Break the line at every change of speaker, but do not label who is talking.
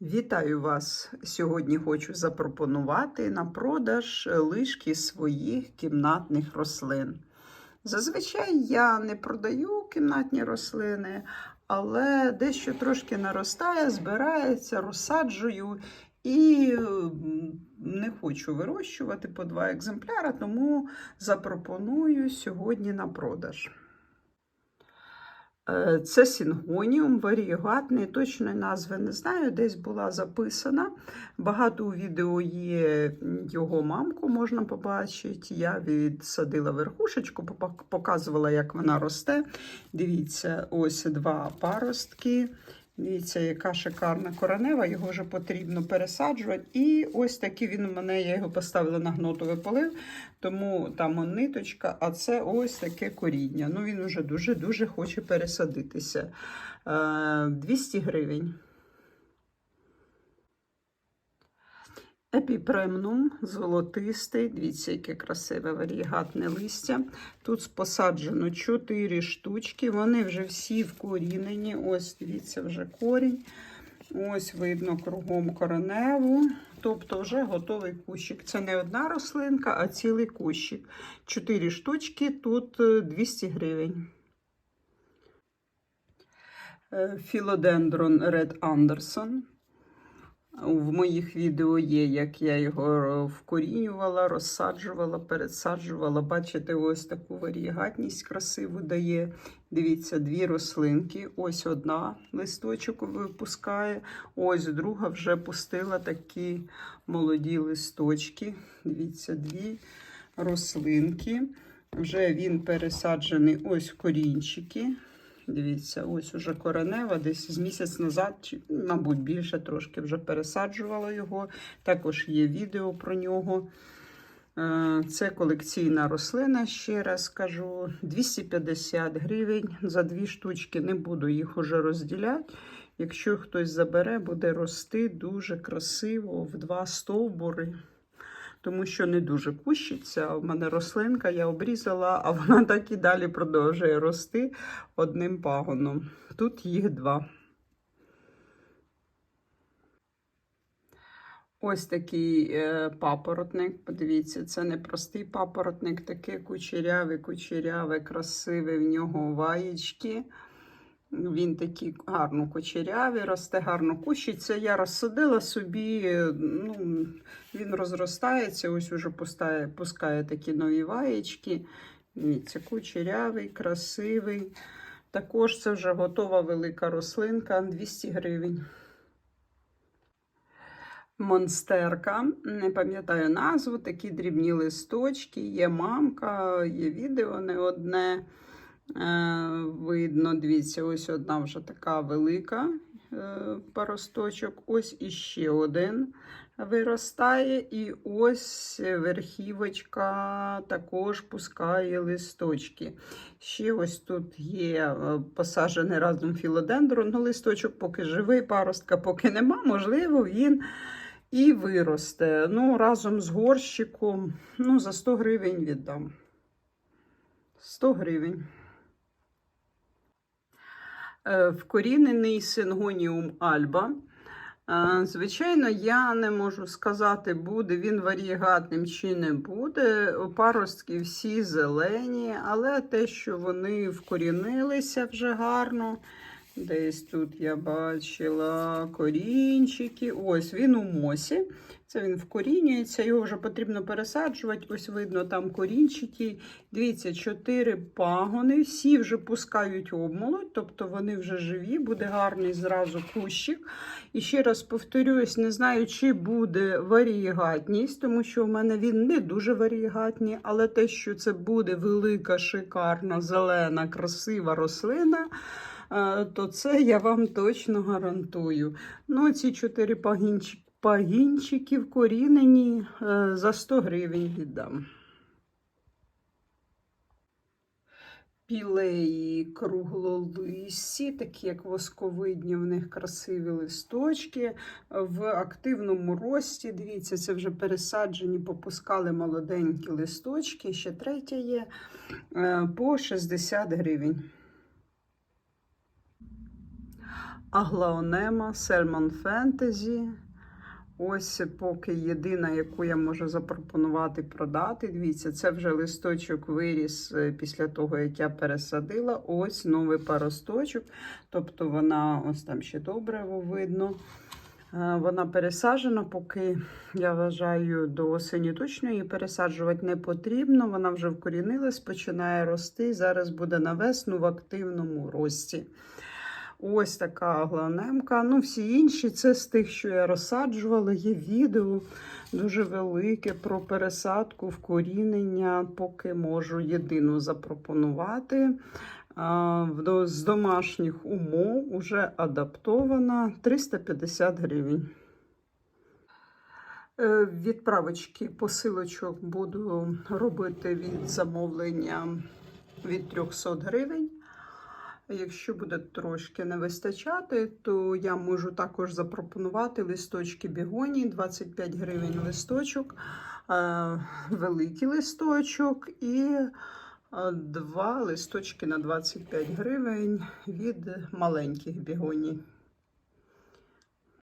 Вітаю вас! Сьогодні хочу запропонувати на продаж лишки своїх кімнатних рослин. Зазвичай я не продаю кімнатні рослини, але дещо трошки наростає, збирається, розсаджую і не хочу вирощувати по два екземпляри, тому запропоную сьогодні на продаж. Е, Це сінгоніум варієгатний, точної назви не знаю, десь була записана. Багато у відео є його мамку, можна побачити. Я відсадила верхушечку, показувала, як вона росте. Дивіться, ось два паростки. Дивіться, яка шикарна коронева, його вже потрібно пересаджувати. І ось такий він у мене, я його поставила на гнотовий полив, тому там ниточка, а це ось таке коріння. Ну він уже дуже-дуже хоче пересадитися. Е, 200 гривень. Епіпремнум золотистий, дивіться, яке красиве варігатне листя. Тут посаджено 4 штучки, вони вже всі вкорінені. Ось, дивіться, вже корінь. Ось видно кругом кореневу. Тобто вже готовий кущик. Це не одна рослинка, а цілий кущик. 4 штучки, тут е, 200 гривень. Е, Філодендрон Ред Андерсон. В моїх відео є, як я його вкорінювала, розсаджувала, пересаджувала. Бачите, ось таку варігатність красиву дає. Дивіться, дві рослинки. Ось одна листочок випускає, ось друга вже пустила такі молоді листочки. Дивіться, дві рослинки. Вже він пересаджений ось корінчики. Дивіться, ось уже коренева, десь з місяць назад, мабуть, більше трошки вже пересаджувала його. Також є відео про нього. Е, Це колекційна рослина, ще раз кажу, 250 гривень за дві штучки. Не буду їх уже розділяти. Якщо хтось забере, буде рости дуже красиво в два стовбури. Тому що не дуже кущиться. У мене рослинка, я обрізала, а вона так і далі продовжує рости одним пагоном. Тут їх два. Ось такий е, папоротник. Подивіться, це не простий папоротник, такий кучерявий, кучерявий, красивий в нього ваєчки. Він такий гарно кучерявий, росте гарно кущиться. Я розсадила собі, ну, він розростається, ось уже пускає, пускає такі нові ваєчки. Дивіться, кучерявий, красивий. Також це вже готова велика рослинка 200 гривень. Монстерка, не пам'ятаю назву, такі дрібні листочки, є мамка, є відео не одне. Е, видно, дивіться, ось одна вже така велика е, паросточок, ось іще один виростає, і ось верхівочка також пускає листочки. Ще ось тут є е, посаджений разом філодендрон, ну листочок поки живий, паростка поки нема, можливо, він і виросте. Ну, разом з горщиком, ну, за 100 гривень віддам. 100 гривень. Е, Вкорінений сингоніум альба. Е, Звичайно, я не можу сказати, буде він варієгатним чи не буде. Паростки всі зелені, але те, що вони вкорінилися вже гарно. Десь тут я бачила корінчики. Ось він у мосі. Це він вкорінюється, його вже потрібно пересаджувати. Ось видно там корінчики. Дивіться, чотири пагони, всі вже пускають обмолоть, тобто вони вже живі, буде гарний зразу кущик. І ще раз повторюсь, не знаю, чи буде варієгатність, тому що в мене він не дуже варієгатний, але те, що це буде велика, шикарна, зелена, красива рослина. То це я вам точно гарантую. Ну, ці чотири пагінчики пагінчики вкорінені е, за 100 гривень віддам. Пілеї круглолисті, такі як восковидні, в них красиві листочки. В активному рості, дивіться, це вже пересаджені, попускали молоденькі листочки, ще третя є е, по 60 гривень. Аглаонема, Сельмон Фентезі. Ось поки єдина, яку я можу запропонувати продати. Дивіться, це вже листочок виріс е, після того, як я пересадила. Ось новий паросточок. Тобто вона ось там ще добре видно. Е, Вона пересаджена, поки я вважаю, до осені точно її пересаджувати не потрібно. Вона вже вкорінилась, починає рости. Зараз буде на весну в активному рості. Ось така агланемка. Ну, всі інші це з тих, що я розсаджувала. Є відео дуже велике про пересадку, вкорінення, поки можу єдину запропонувати. З домашніх умов уже адаптована 350 гривень. Е, Відправочки посилочок буду робити від замовлення від 300 гривень. Якщо буде трошки не вистачати, то я можу також запропонувати листочки бігоні, 25 гривень листочок, е, великий листочок і е, два листочки на 25 гривень від маленьких бігоній.